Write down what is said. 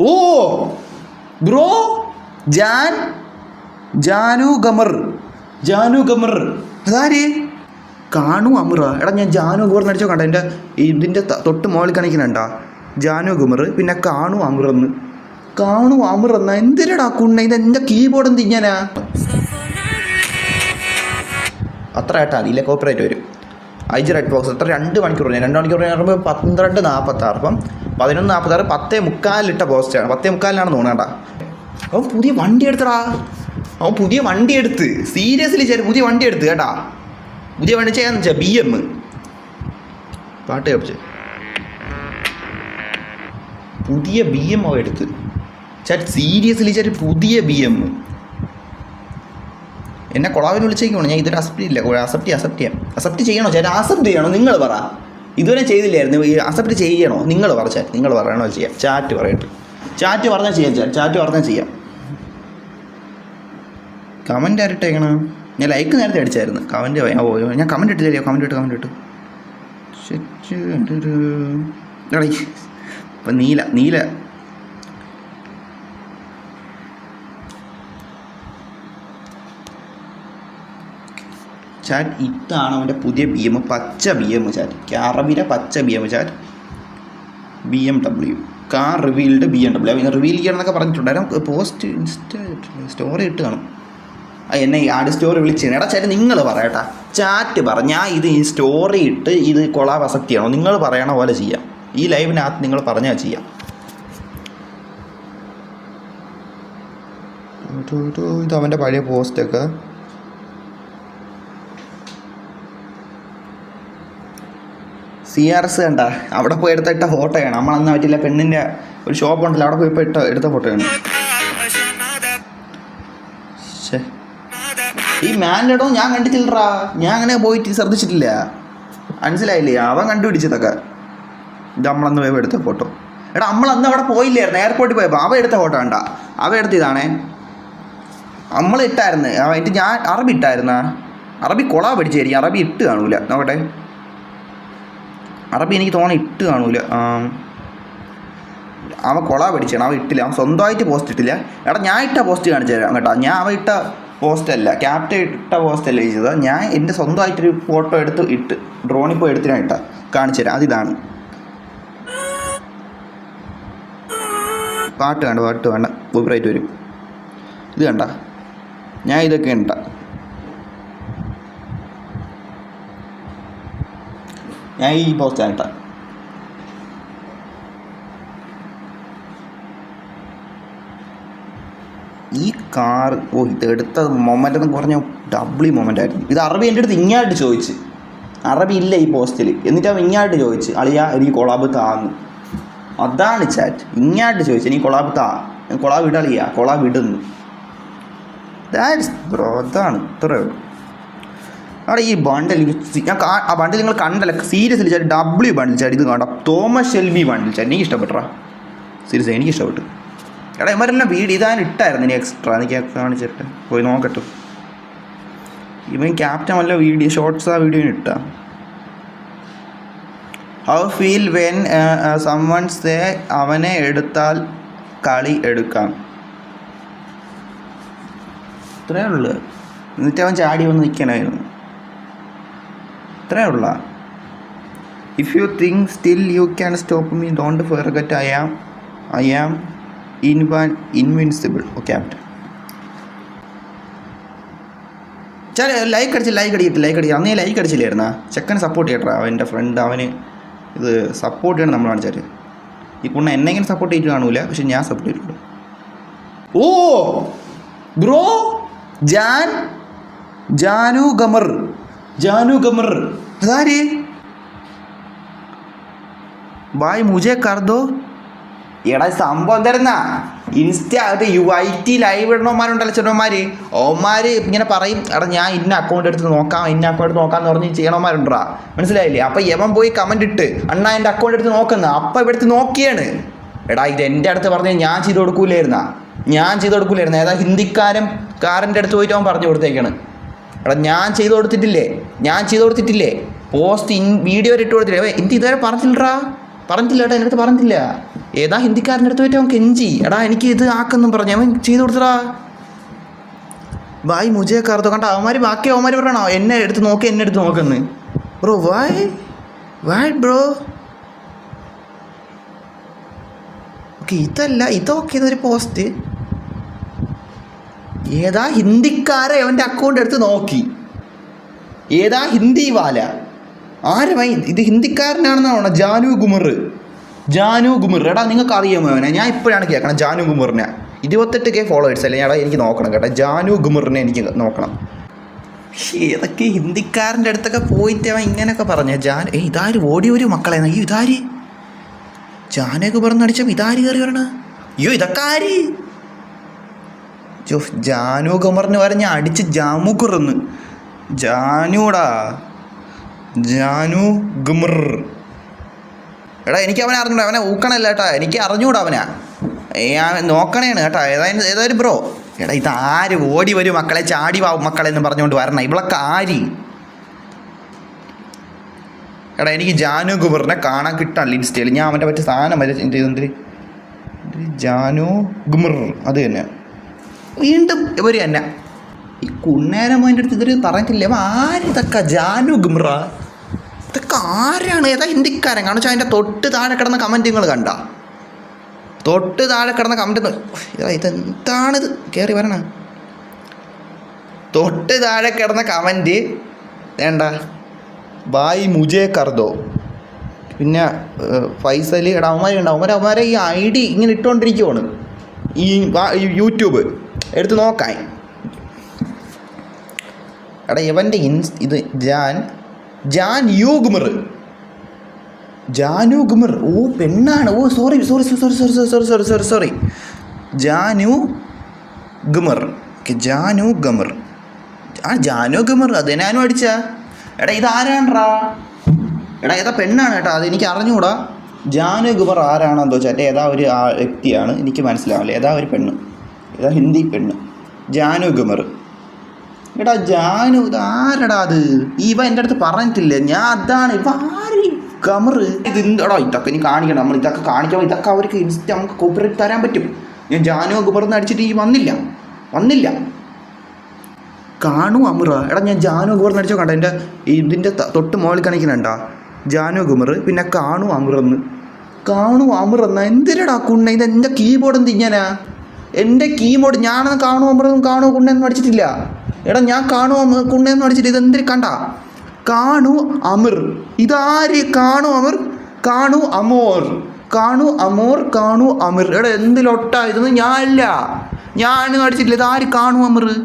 ഓ bro Jaan Jaanu gamer. Jaanu gamer. അതാര്? കാണു അമർ എടാ ഞാൻ ജാനു ഗമർ നടിച്ചോ കണ്ട? എന്റെ ഇതിന്റെ തൊട്ട് മുകളിൽ കാണിക്കുന്നുണ്ടാ? ജാനു ഗമർ പിന്നെ കാണു അമറന്ന് കാണു അമറന്ന എന്തിനടാ കുണ്ണ? ഇത് എന്റെ കീബോർഡ് എന്ത് ഇങ്ങനാ? അത്ര ആയിട്ടാ ഇല്ല കോപ്പറേറ്റ് വരും. ഐ ജി റെഡ് ബോക്സ് അത്ര രണ്ട് മണിക്കൂർ രണ്ട് മണിക്കൂർ പറയുമ്പോൾ പന്ത്രണ്ട് നാൽപ്പത്താറ് അപ്പം പതിനൊന്ന് നാൽപ്പത്താറ് പത്തേ മുക്കാലിട്ട പോസ്റ്റാണ് പത്തേ മുക്കാലിനാണ് തോന്നേണ്ട. അവൻ പുതിയ വണ്ടി എടുത്തടാ. അവൻ പുതിയ വണ്ടി എടുത്ത്. സീരിയസ്ലി ചേരും പുതിയ വണ്ടി എടുത്ത് കേട്ടാ. പുതിയ വണ്ടി ചെയ്യാന്ന് വെച്ചാൽ ബി എം പാട്ട് കേൾപ്പിച്ച്. പുതിയ ബി എം അവ എടുത്ത്. ചേട്ടൻ സീരിയസ്ലി ചേട്ടൻ പുതിയ ബി എം എന്നെ കൊളാവിനെ വിളിച്ചേക്കാണ് ഞാൻ ഇതൊരു അക്സെപ്റ്റ് ഇല്ല അക്സെപ്റ്റ് അക്സെപ്റ്റ് ചെയ്യാം. അക്സെപ്റ്റ് ചെയ്യണോ ചേട്ടാ അക്സെപ്റ്റ് ചെയ്യണോ? നിങ്ങൾ പറ. ഇതുവരെ ചെയ്തില്ലായിരുന്നു. ഈ അക്സെപ്റ്റ് ചെയ്യണോ? നിങ്ങൾ പറഞ്ഞാൽ നിങ്ങൾ പറയണോ ചെയ്യാം. ചാറ്റ് പറയട്ടെ. ചാറ്റ് പറഞ്ഞാൽ ചെയ്യാം. ചാറ്റ് പറഞ്ഞാൽ ചെയ്യാം. കമന്റ് ആരിട്ടേക്കണ ഞാൻ ലൈക്ക് നേരത്തെ അടിച്ചായിരുന്നു. കമന്റ് ഓ ഞാൻ കമന്റ് ഇട്ടില്ല കമന്റ് ഇട്ട് കമന്റ് ഇട്ടു. എടാ, ഇപ്പം നീല നീല ചാറ്റ് ഇതാണ് അവന്റെ പുതിയ ബി എം പച്ച ബി എം ചാറ്റ്. അറബിയുടെ പച്ച B M chat. B M W car revealed B M W reveal ചെയ്യണം എന്നൊക്കെ പറഞ്ഞിട്ടുണ്ടായിരുന്നു. പോസ്റ്റ് ഇൻസ്റ്റ സ്റ്റോറി ഇട്ട് കാണും. എന്നെ ഈ ആട് സ്റ്റോറി വിളിച്ച് എടാ ചേട്ടൻ നിങ്ങൾ പറയട്ടാ. ചാറ്റ് പറ ഞാൻ ഇത് ഈ സ്റ്റോറി ഇട്ട് ഇത് കൊളാ വസക്തിയാണോ നിങ്ങൾ പറയണ പോലെ ചെയ്യാം. ഈ ലൈവിനകത്ത് നിങ്ങൾ പറഞ്ഞാൽ ചെയ്യാം. ഇത് അവന്റെ പഴയ പോസ്റ്റൊക്കെ സി ആർ എസ് കണ്ട? അവിടെ പോയി എടുത്ത ഇട്ട ഫോട്ടോയാണ് നമ്മളന്ന് പറ്റില്ല പെണ്ണിന്റെ ഒരു ഷോപ്പ് ഉണ്ടല്ലോ അവിടെ പോയി ഇട്ട എടുത്ത ഫോട്ടോയാണ്. ഈ മാനിലടോ ഞാൻ കണ്ടിട്ടില്ലടാ. ഞാൻ അങ്ങനെ പോയിട്ട് ശ്രദ്ധിച്ചിട്ടില്ല. മനസ്സിലായില്ലേ? അവൻ കണ്ടുപിടിച്ചതൊക്കെ. ഇത് നമ്മളന്ന് പോയപ്പോൾ എടുത്ത ഫോട്ടോ എടാ നമ്മളന്ന് അവിടെ പോയില്ലായിരുന്നു. എയർപോർട്ടിൽ പോയപ്പോൾ അവ എടുത്ത ഫോട്ടോ കണ്ട. അവ എടുത്ത ഇതാണേ. നമ്മൾ ഇട്ടായിരുന്നു. എന്നിട്ട് ഞാൻ അറബി ഇട്ടായിരുന്ന? അറബി കൊളാ പഠിച്ചായിരിക്കും അറബി ഇട്ട് കാണൂല. നോക്കട്ടെ. അറബി എനിക്ക് തോന്നുന്നു ഇട്ട് കാണൂല. അവൻ കൊള പഠിച്ചാണ് അവൻ ഇട്ടില്ല. അവൻ സ്വന്തമായിട്ട് പോസ്റ്റ് ഇട്ടില്ല. എടാ ഞാൻ ഇട്ട പോസ്റ്റ് കാണിച്ചു തരാം കേട്ടോ. ഞാൻ അവൻ ഇട്ട പോസ്റ്റ് അല്ല. ക്യാപ്റ്റൻ ഇട്ട പോസ്റ്റ് അല്ല ചെയ്തത് ഞാൻ എന്റെ സ്വന്തമായിട്ടൊരു ഫോട്ടോ എടുത്ത് ഇട്ട് ഡ്രോണിൽ പോയി എടുത്തിനാ ഇട്ട. കാണിച്ചു തരാം. അതിതാണ്. പാട്ട് വേണ്ട പാട്ട് വേണ്ട. കോപ്പിറൈറ്റ് വരും. ഇത് കണ്ട? ഞാൻ ഇതൊക്കെ ഇട്ട ഞാൻ ഈ പോസ്റ്റാണ് ഇട്ട ഈ കാർ ഓ ഇത് എടുത്ത മൊമെന്റ് എന്ന് പറഞ്ഞ ഡബിളി മൊമെന്റ് ആയിരുന്നു. ഇത് അറബി എന്റെ അടുത്ത് ഇങ്ങായിട്ട് ചോദിച്ച്. അറബി ഇല്ല ഈ പോസ്റ്റിൽ എന്നിട്ട് അവൻ ഇങ്ങായിട്ട് ചോദിച്ച് അളിയാ എനിക്ക് കൊളാബ് താന്ന് അതാണ് ചാറ്റ് ഇങ്ങായിട്ട് ചോദിച്ചു എനിക്ക് കൊളാബ് താ. കൊളാബ് ഇടളിയാ കൊളാബ് ഇടുന്നു. ദാറ്റ്സ് ബ്രോ അതാണ്. ഇത്രയേ ഉള്ളൂ. അവിടെ ഈ ബണ്ടിൽ ആ ബണ്ടിൽ നിങ്ങൾ കണ്ടല്ല. സീരിയസ്ലി ചേട്ടൻ ഡബ്ല്യു ബണ്ടിൽ ചേട്ടൻ ഇത് കണ്ട തോമസ് ഷെൽബി ബണ്ടിൽ ചേട്ടൻ എനിക്ക് ഇഷ്ടപ്പെട്ട സീരിയസ് എനിക്ക് ഇഷ്ടപ്പെട്ടു. എടാ ഇവരെല്ലാം വീട് ഇതാൻ ഇട്ടായിരുന്നു. ഇനി എക്സ്ട്രാ എനിക്ക് കാണിച്ചിട്ട്. പോയി നോക്കട്ടെ. ഇവൻ ക്യാപ്റ്റൻ വല്ല വീഡിയോ ഷോർട്സ് ആ വീഡിയോ ഇട്ടാ. ഹൗ ഫീൽ വെൻ സംവൺസ് ദേ അവനെ എടുത്താൽ കളി എടുക്കാം? ഇത്രയേ ഉള്ളു. എന്നിട്ട് അവൻ ചാടി വന്ന് നിൽക്കണമായിരുന്നു ഇത്രയേ ഉള്ള if you think still you can stop me don't forget I am I am ഇൻവാൻ invincible okay captain ചില ലൈക്ക് അടിച്ച് ലൈക്ക് അടിക്കട്ടെ ലൈക്ക് അടിക്കുക അന്നേ ലൈക്ക് അടിച്ചില്ലായിരുന്നാ? ചെക്കനെ സപ്പോർട്ട് ചെയ്യട്ടാ അവന്റെ ഫ്രണ്ട് അവന് ഇത് സപ്പോർട്ട് ചെയ്യണം നമ്മൾ കാണിച്ചാൽ ഈ കുണ്ണ എന്നെങ്കിലും സപ്പോർട്ട് ചെയ്തിട്ട് കാണൂല പക്ഷെ ഞാൻ സപ്പോർട്ട് ചെയ്തിട്ടുണ്ട്. ഓ! Bro! Jaan Jaanu gamer Jaanu gamer അതാര്? ബായ് മുജെ കർദോ എടാ സംഭവം തരുന്ന ഇൻസ്റ്റ അത് യു ഐ ടി ലൈവ് ഇടണമാരുണ്ടല്ലോ ചെറുമാർ ഓമാർ ഇങ്ങനെ പറയും എടാ ഞാൻ ഇന്ന അക്കൗണ്ട് എടുത്ത് നോക്കാം ഇന്ന അക്കൗണ്ട് എടുത്ത് നോക്കാമെന്ന് പറഞ്ഞ് ചെയ്യണമാരുണ്ടാ മനസ്സിലായില്ലേ? അപ്പം യമൻ പോയി കമന്റ് ഇട്ട് അണ്ണാ എന്റെ അക്കൗണ്ട് എടുത്ത് നോക്കുന്ന. അപ്പം ഇവിടുത്തെ നോക്കിയാണ്. എടാ ഇത് എന്റെ അടുത്ത് പറഞ്ഞ് ഞാൻ ചെയ്ത് കൊടുക്കൂലായിരുന്നാ. ഞാൻ ചെയ്ത് കൊടുക്കൂലായിരുന്നു. ഏതാ ഹിന്ദിക്കാരൻ കാരന്റെ അടുത്ത് പോയിട്ട് അവൻ പറഞ്ഞു കൊടുത്തേക്കാണ്. എടാ ഞാൻ ചെയ്ത് കൊടുത്തിട്ടില്ലേ? ഞാൻ ചെയ്ത് കൊടുത്തിട്ടില്ലേ? പോസ്റ്റ് ഇൻ വീഡിയോ ഇട്ട് കൊടുത്തില്ലേ? എന്ത് ഇതുവരെ പറഞ്ഞില്ലടാ പറഞ്ഞിട്ടില്ല ഏട്ടാ എന്റെ അടുത്ത് പറഞ്ഞിട്ടില്ല. ഏതാ ഹിന്ദിക്കാരന്റെ അടുത്ത് പോയിട്ട് അവൻ കെഞ്ചി. എടാ എനിക്ക് ഇത് ആക്കെന്നും പറഞ്ഞു. അവൻ ചെയ്തു കൊടുത്തടാ. വായ് മുജയെ കറുത്തു കണ്ട? അവന്മാർ ബാക്കി അവന്മാർ പറയണോ? എന്നെ എടുത്ത് നോക്കി എന്നെ എടുത്ത് നോക്കുന്നു. ബ്രോ വായ് വായ് ബ്രോ ഓക്കെ ഇതല്ല ഇതൊക്കെ ഇതൊരു പോസ്റ്റ് ഏതാ ഹിന്ദിക്കാരെ അവന്റെ അക്കൗണ്ട് എടുത്ത് നോക്കി? ഏതാ ഹിന്ദി വാല? ആരുമായി ഇത് ഹിന്ദിക്കാരനാണെന്നാണ് ജാനു ഗുമർ. ജാനു ഗുമർ. എടാ നിങ്ങൾക്ക് അറിയാമോ അവനെ? ഞാൻ ഇപ്പോഴാണ് കേൾക്കണം ജാനു ഗുമറിനെ. ഇരുപത്തെട്ട് കെ ഫോളോവേഴ്സ് അല്ലേ? എടാ എനിക്ക് നോക്കണം കേട്ടോ. ജാനു ഗുമറിനെ എനിക്ക് നോക്കണം. ഏതൊക്കെ ഹിന്ദിക്കാരന്റെ അടുത്തൊക്കെ പോയിട്ട് അവൻ ഇങ്ങനെയൊക്കെ പറഞ്ഞു. ജാൻ ഏ ഇതാര്? ഓടി ഒരു മക്കളെ. ഈ ഇതാര്? ജാനു ഗുമർ എന്ന് അടിച്ചപ്പോൾ ഇതാര് കയറി വരണ? അയ്യോ ഇതൊക്കെ ആര്? ജോ ജാനു ഗമറിന് പറഞ്ഞ അടിച്ച് ജാമു കുറന്ന്. ജാനുടാ. ജാനു ഗുമർ. എടാ എനിക്ക് അവനെ അറിഞ്ഞൂടാ. അവനെ ഊക്കണല്ല കേട്ടാ. എനിക്ക് അറിഞ്ഞൂടാ അവനാ. ഞാൻ നോക്കണേണ് കേട്ടാ. ഏതായാലും ഏതായാലും ബ്രോ? എടാ ഇത് ആര് ഓടി വരും മക്കളെ? ചാടി വാവും മക്കളെ എന്ന് പറഞ്ഞുകൊണ്ട് വരണം. ഇവളൊക്കെ ആര്? എടാ എനിക്ക് ജാനു ഗുമറിനെ കാണാൻ കിട്ടാനില്ല ഇൻസ്റ്റയിൽ. ഞാൻ അവന്റെ പറ്റിയ സാധനം വരെ എന്ത് ജാനു ഗുമർ. അത് തന്നെ വീണ്ടും ഇവർ തന്നെ. ഈ കുന്നേരം അതിന്റെ അടുത്ത് ഇതൊരു പറഞ്ഞിട്ടില്ല. അവൻ ആരിതൊക്കെ ജാനു ഗുമ്ര ഇതൊക്കെ ആരാണ്? ഏതാ ഹിന്ദിക്കാരൻ? കാരണം വെച്ചാൽ അതിന്റെ തൊട്ട് താഴെ കിടന്ന കമന്റ് നിങ്ങൾ കണ്ട. തൊട്ട് താഴെ കിടന്ന കമന്റ് ഇതെന്താണിത്? കയറി വരണ. തൊട്ട് താഴെ കിടന്ന കമന്റ് വേണ്ട. ബായ് മുജേ കർദോ. പിന്നെ ഫൈസൽ എടാ അവന്മാരുണ്ട് അവന്മാർ അവന്മാരെ ഈ ഐ ഡി ഇങ്ങനെ ഇട്ടുകൊണ്ടിരിക്കുവാണ് ഈ യൂട്യൂബ്. എടുത്ത് നോക്കാൻ എടാ ഇവന്റെ ഇൻസ് ഇത് ജാൻ ജാൻ യു ഗുമർ ജാനു ഗുമർ ഓ പെണ്ണാണ്. ഓ sorry sorry sorry sorry sorry sorry sorry sorry sorry Jaanu gamer okay Jaanu gamer ആ ജാനു ഗമർ അത് ഞാനും അടിച്ച. എടാ ഇത് ആരാണ്ടാ? എടാ ഏതാ പെണ്ണാണ് കേട്ടോ അത്? എനിക്ക് അറിഞ്ഞുകൂടാ ജാനു ഗുമർ ആരാണെന്ന് വെച്ചാൽ ഏതാ ഒരു വ്യക്തിയാണ്? എനിക്ക് മനസ്സിലാവില്ല. ഏതാ ഒരു പെണ്ണ്? ഏതാ ഹിന്ദി പെണ്ണ്. ജാനു ഗുമർ. എടാ ജാനു ഇത് ആരടാ അത്? ഇവ എന്റെ അടുത്ത് പറഞ്ഞിട്ടില്ല? ഞാൻ അതാണ് ഇവ ആര്? ഗമർ ഇത് എന്തടാ ഇതൊക്കെ? ഇനി കാണിക്കണം നമ്മൾ ഇതൊക്കെ കാണിക്കണം ഇതൊക്കെ അവർക്ക് ഇൻസ്റ്റ നമുക്ക് കോപ്പറേറ്റ് തരാൻ പറ്റും. ഞാൻ ജാനു ഗുമർന്ന് അടിച്ചിട്ട് ഈ വന്നില്ല. വന്നില്ല. കാണു അമൃ എടാ ഞാൻ ജാനു ഗുമർ അടിച്ചോ കണ്ട? എന്റെ ഇതിന്റെ തൊട്ട് മുകളിൽ കാണിക്കുന്നുണ്ടാ? ജാനു ഗുമർ പിന്നെ കാണു അമുറന്ന്. കാണു അമുറന്ന. എന്തിനടാ കുണ്ണ? ഇത് എന്റെ കീബോർഡ് എന്ത് ഇങ്ങനാ? എന്റെ കീബോർഡ് ഞാനത് കാണുമോ അമ്പറും കാണു കുണ്ടെന്ന് പഠിച്ചിട്ടില്ല എടാ ഞാൻ കാണുമോ കുണ്ണയൊന്നും അടിച്ചിട്ട് ഇത് എന്തിന് കണ്ട? കാണു അമിർ ഇതാര്? കാണു അമിർ കാണു അമോർ. കാണു അമോർ കാണു അമിർ എടാ എന്തിലൊട്ടാ ഇതൊന്നും ഞാനല്ല. ഞാൻ പഠിച്ചിട്ടില്ല ഇതാര് കാണു അമിർ